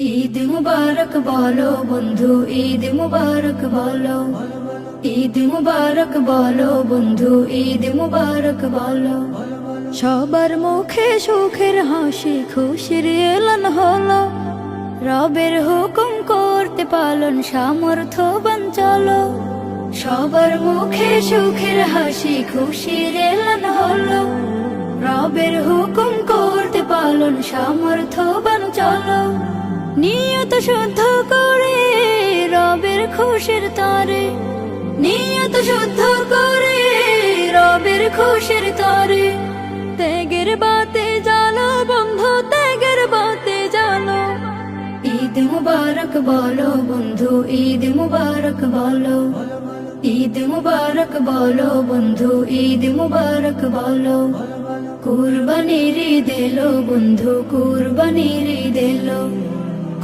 ঈদ মুবারক বলো বন্ধু, ঈদ মুবারক বলো। ঈদ মুবারক বলো বন্ধু, ঈদ মুবারক বলো। সবার মুখে সুখের হাসি, খুশির এলান হলো। রবের হুকুম করতে পালন সামর্থ্যবান চলো। সবার মুখে সুখের হাসি, খুশির এলান হলো। রবের হুকুম করতে পালন সামর্থ্যবান চলো। নিয়ত শুদ্ধ করে রবের খুশির তরে। নিয়ত শুদ্ধ করে রবের খুশির তরে। ত্যাগের বাতে জালো বন্ধু, ত্যাগের বাতে জালো ঈদ মুবারক বলো বন্ধু, ঈদ মুবারক বলো। ঈদ মুবারক বলো বন্ধু, ঈদ মুবারক বলো। কুরবানির ঈদ এলো বন্ধু, কুরবানির ঈদ এলো।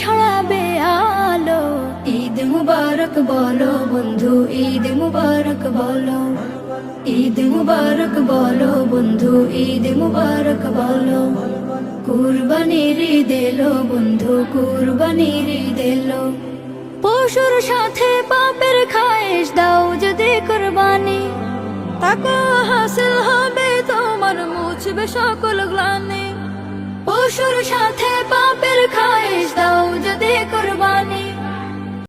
ছড়াবে আলো। ঈদ মুবারক বলো বন্ধু, ঈদ মুবারক বলো। ঈদ মুবারক বলো বন্ধু, ঈদ মুবারক বলো। কুরবানির ঈদ এলো বন্ধু, কুরবানির ঈদ এলো। পশুর সাথে পাপের খায়েশ দাও যদি কুরবানি। তাকে হাসিল হবে তোমার মুছবে সকল গ্লানি। পশুর সাথে